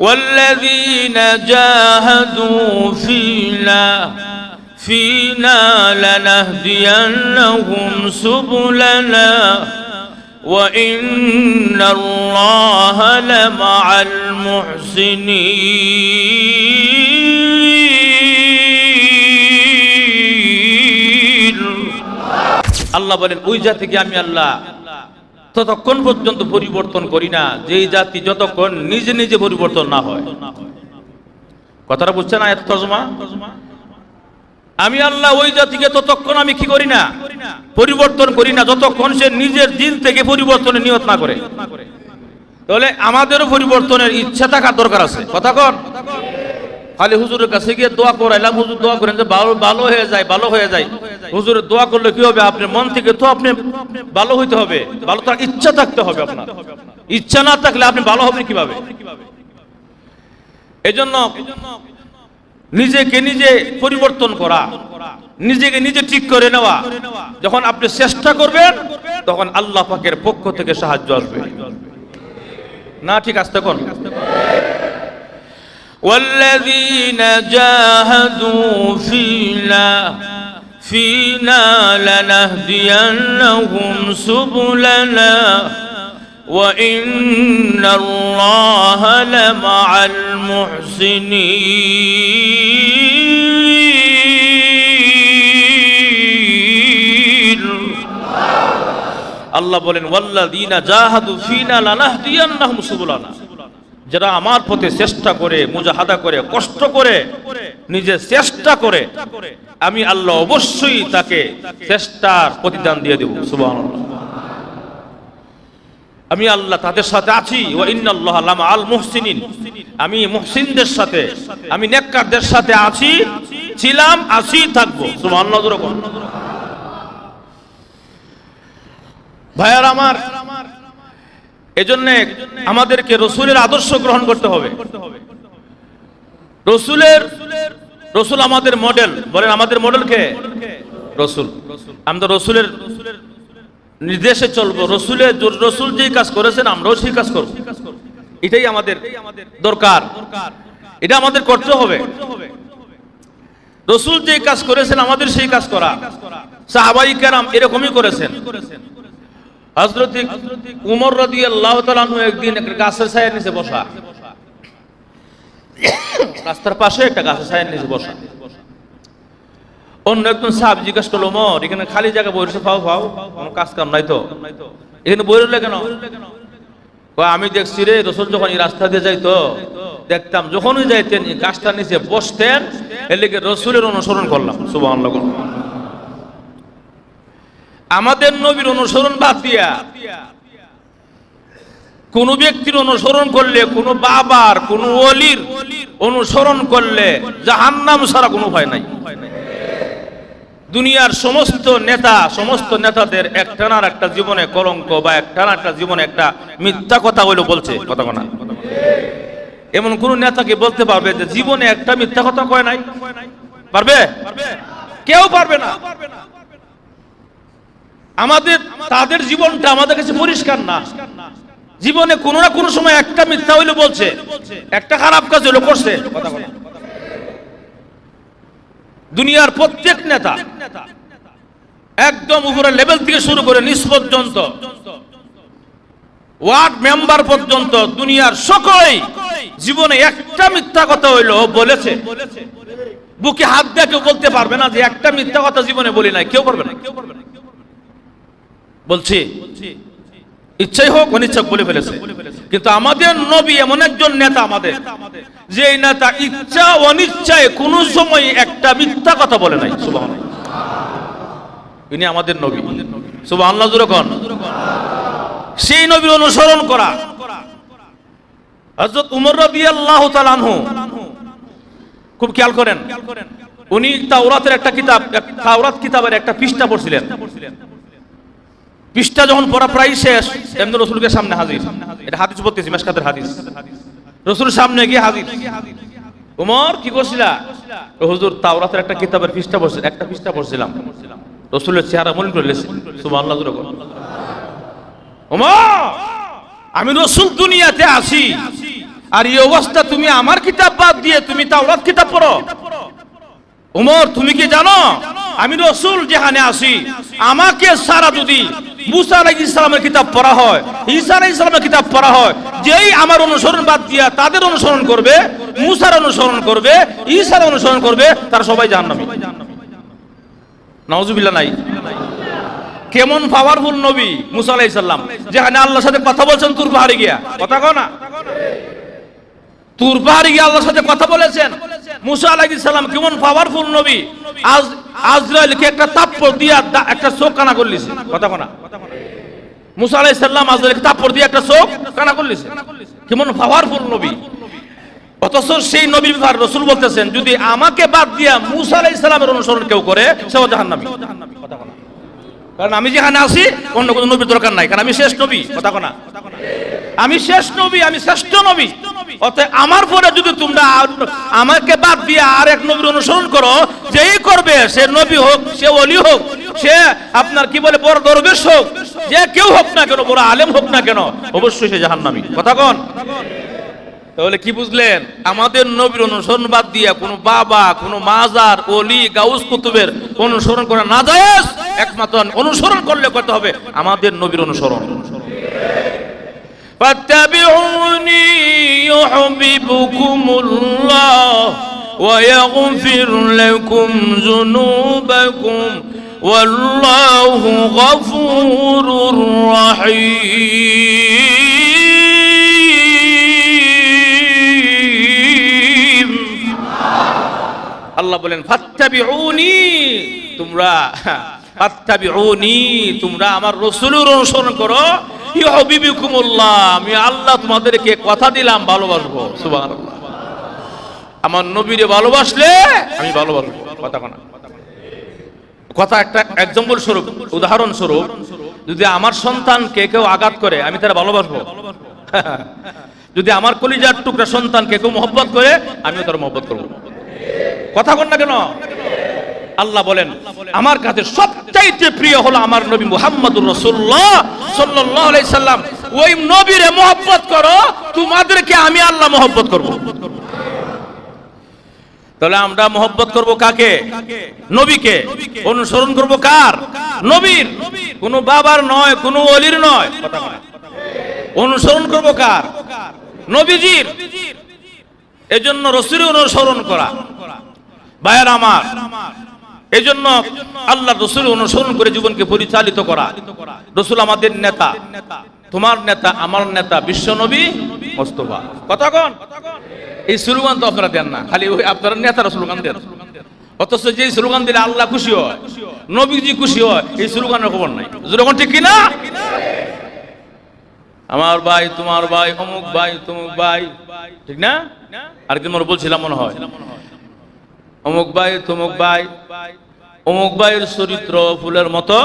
والذين جاهدوا فينا فينا لنهدينهم سبلنا وإن الله لمع المحسنين আল্লাহ বলেন ওই জাতিকে আমি আল্লাহ ততক্ষণ পর্যন্ত পরিবর্তন করি না, যেই জাতি যতক্ষণ নিজে নিজে পরিবর্তন না হয়। কথাটা বুঝছে না এত তজমা আমি আল্লাহ ওই জাতিকে ততক্ষণ আমি কি করি না? পরিবর্তন করি না, যতক্ষণ সে নিজের দিন থেকে পরিবর্তনের নিয়ত না করে। তাহলে আমাদেরও পরিবর্তনের ইচ্ছা থাকার দরকার আছে। কথা কর খালি হুজুরের কাছে গিয়ে দোয়া করাইলাম, হুজুর দোয়া করেন যে, ভালো ভালো হয়ে যায়, ভালো হয়ে যায়। হুজুরের দোয়া করলে কি হবে আপনার মন থেকে তো আপনি ভালো হইতে হবে ভালো থাকার ইচ্ছা থাকতে হবে আপনার ইচ্ছা না থাকলে আপনি ভালো হবেন কিভাবে এজন্য নিজেকে নিজে পরিবর্তন করা নিজেকে নিজে ঠিক করে নেওয়া যখন আপনি চেষ্টা করবেন তখন আল্লাহ পাকের পক্ষ থেকে সাহায্য আসবে না ঠিক আসতে কোন والذين جاهدوا فينا فينا لنهدينهم سبلنا وإن الله لمع المحسنين আল্লাহ বলেন ওয়াল্লাযীনা জাহাদু ফিনা লানাহদিয়ান্নাহুম সুবুলানা যারা আমার পথে চেষ্টা করে মুজাহাদা করে কষ্ট করে নিজে চেষ্টা করে আমি আল্লাহ অবশ্যই তাকে চেষ্টার প্রতিদান দিয়ে দেব। সুবহানাল্লাহ। আমি আল্লাহ তাদের সাথে আছি। ওয়া ইন্নাল্লাহ লামা আল মুহসিনিন। আমি মুহসিনদের সাথে, আমি নেককারদের সাথে আছি, ছিলাম, আছি, থাকব। সুবহানাল্লাহ, জোরে ভাইয়ার আমার, এজন্য আমাদেরকে রসুলের আদর্শ গ্রহণ করতে হবে। রসুলের, রসুল আমাদের মডেল বলেন, আমাদের মডেল কে? রসুল। আমরা রসুলের নির্দেশে চলবো। রসুলের রসুল যেই কাজ করেছেন, আমরাও সেই কাজ করব। এটাই আমাদের দরকার। এটা আমাদের করতে হবে। রসুল যে কাজ করেছেন, আমাদের সেই কাজ করা। সাহাবাই কেরাম এরকমই করেছেন। হজরত উমর রাদি আল্লাহ একদিন গাছের ছায়ের নিচে বসা। রাস্তার পাশে একটা গাছের ছায়ের নিচে বসা। অন্য একজন সাহেব জিজ্ঞাসা করল উমর এখানে খালি জায়গা বইরেছে ফাও কোনো কাজ কাম নাই তো? এখানে বই রইলে কেন আমি দেখছি রে, রসুল যখন এই রাস্তা দিয়ে যাইতো, দেখতাম যখনই যাইতেন গাছটার নিচে বসতেন, এর লেগে রসুলের অনুসরণ করলাম শুভ সুবাহ আমাদের নবীর অনুসরণ বাদ দিয়া কোন ব্যক্তির অনুসরণ করলে, কোন বাবার, কোন অলির অনুসরণ করলে জাহান্নাম ছাড়া কোনো উপায় নাই। দুনিয়ার সমস্ত নেতা, সমস্ত নেতাদের একটানার একটা জীবনে কলঙ্ক বা একটানা একটা জীবনে একটা মিথ্যা কথা হইল বলছে, কথা না এমন কোন নেতাকে বলতে পারবে যে জীবনে একটা মিথ্যা কথা কয় নাই? পারবে? কেউ পারবে না। আমাদের, তাদের জীবনটা আমাদের কাছে পরিষ্কার না। জীবনে কোনো না কোনো সময় একটা মিথ্যা হইলে বলছে। একটা খারাপ কাজ হইল, করছে। দুনিয়ার প্রত্যেক নেতা একদম উপরের লেভেল থেকে শুরু করে নিচ পর্যন্ত, ওয়ার্ড মেম্বার পর্যন্ত দুনিয়ার সকলেই জীবনে একটা মিথ্যা কথা হইল, বলেছে। বুকে হাত দিয়ে কেউ বলতে পারবে না যে একটা মিথ্যা কথা জীবনে বলি নাই, কেউ পারবে না। বলছি ইচ্ছাই হোক অনিচ্ছা বলে ফেলেছে। কিন্তু আমাদের নবী এমন একজন নেতা আমাদের, যে নেতা ইচ্ছা অনিচ্ছায় কোন সময় একটা মিথ্যা কথা বলে নাই। সুবাহ ইনি আমাদের নবী। সুবাহ আল্লাহ যখন সেই নবীর অনুসরণ করা। হযরত উমর রাদিয়াল্লাহু তাআলা আনহু। খুব খেয়াল করেন। উনি তাওরাতের একটা কিতাব তাওরাত কিতাবের একটা পৃষ্ঠা পড়ছিলেন। পৃষ্ঠা যখন পড়া প্রায় শেষ এমনি রসুলকে সামনে হাজির। এটা হাদিস বলতেছি, মেশকাতের হাদিস। রসুল সামনে গিয়ে হাজির। উমর কি করছিলা? হুজুর, তাওরাতের একটা কিতাবের পৃষ্ঠা পড়ছিল একটা পৃষ্ঠা পড়ছিলাম। রসুলের চেহারা মনে করে লেছে। সুবহানাল্লাহ উমর, আমি রসুল দুনিয়াতে আসি আর এই অবস্থা তুমি আমার কিতাব বাদ দিয়ে তুমি তাওরাত কিতাব পড়ো। উমর, তুমি কি জানো? আমি রসুল যেখানে আসি আমাকে সারা যদি মুসা আলাইহিস ইসলামের কেমন পাওয়ারফুল নবী মুসা সালাম, যেখানে আল্লাহর সাথে কথা বলছেন, তুর পাহাড়ে গিয়া। কথা কও না। তুর পাহাড়ে গিয়ে আল্লাহর সাথে কথা বলেছেন। মুসা আলাইহিস সালাম কেমন পাওয়ারফুল নবী। আজরাইলকে একটা তাপ্পর দিয়া একটা কানা করলিছে। কথা কনা। মুসা আলাইহিস সালাম আজরাইলকে তাপ্পর একটা কানা করলিছে। কেমন পাওয়ারফুল নবী। অথচ সেই নবী বিভার রসুল বলতেছেন, যদি আমাকে বাদ দিয়া মুসা আলাইহিস সালামের অনুসরণ কেউ করে সেও কনা। কারণ আমি যেখানে আছি, অন্য কোনো নবীর দরকার নাই, কারণ আমি শেষ নবী। কথা কনা। আমি শেষ নবী, আমি শ্রেষ্ঠ নবী। অতএব আমার পরে যদি তোমরা আমাকে বাদ দিয়ে আর এক নবীর অনুসরণ করো, যেই করবে সে নবী হোক, সে অলি হোক, সে আপনার কি বলে বড় দরবেশ হোক, যে কেউ হোক না কেন, বড় আলেম হোক না কেন, অবশ্যই সে জাহান্নামী। কথা কন। তাহলে কি বুঝলেন? আমাদের নবীর অনুসরণ বাদ দিয়ে কোনো বাবা, কোনো মাজার অলি গাউস কুতুবের অনুসরণ করা না যায় একমাত্র অনুসরণ করলে করতে হবে? আমাদের নবীর অনুসরণ। فاتبعوني يحببكم الله ويغفر لكم ذنوبكم والله غفور رحيم আল্লাহ বলেন ফাত্তাবিউনি তোমরা ফাত্তাবিউনি তোমরা আমার রাসূলের অনুসরণ করো ইউহিবুকুমুল্লাহ আল্লাহ তোমাদেরকে কথা দিলাম, ভালোবাসবো। আমার নবীরে ভালোবাসলে আমি ভালোবাসবো। কথা কোনা। কথা একটা এক্সাম্পল স্বরূপ, উদাহরণ স্বরূপ, যদি আমার সন্তানকে কেউ আঘাত করে, আমি তারা ভালোবাসবো? যদি আমার কলিজার টুকরা সন্তানকে কেউ মহব্বত করে, আমিও তার মহব্বত করব। কথা বল না কেন? আল্লাহ বলেন, আমার কাছে সবচাইতে প্রিয় হলো আমার নবী মুহাম্মদুর রাসূলুল্লাহ সাল্লাল্লাহু আলাইহি সাল্লাম। ওই নবীরে মহব্বত করো, তোমাদেরকে আমি আল্লাহ মহব্বত করব। তাহলে আমরা মহব্বত করব কাকে? নবীকে। অনুসরণ করব কার? নবীর। কোন বাবার নয়, কোন অলির নয়। অনুসরণ করব কার? নবীজির। এজন্য রসুলের অনুসরণ করা। ভাইয়ের আমার এজন্য আল্লাহ রসুল অনুসরণ করে জীবনকে পরিচালিত করা। রসুল আমাদের নেতা। তোমার নেতা, আমার নেতা, বিশ্ব নবী মোস্তফা। কথা কন? এই স্লোগান তো আপনারা দেন না। খালি ওই আপনারা নেতারা স্লোগান দেন। অথচ যে স্লোগান দিলে আল্লাহ খুশি হয়, নবীজি খুশি হয়, এই স্লোগানের খবর নাই। যেরকম ঠিক কিনা? আমার ভাই, তোমার ভাই, অমুক ভাই, তমুক ভাই। ঠিক না? আরেকদিন মনে বলছিলাম মনে হয়। অমুক ভাই তমুক ভাই অমুক ভাইয়ের চরিত্র ফুলের মতো।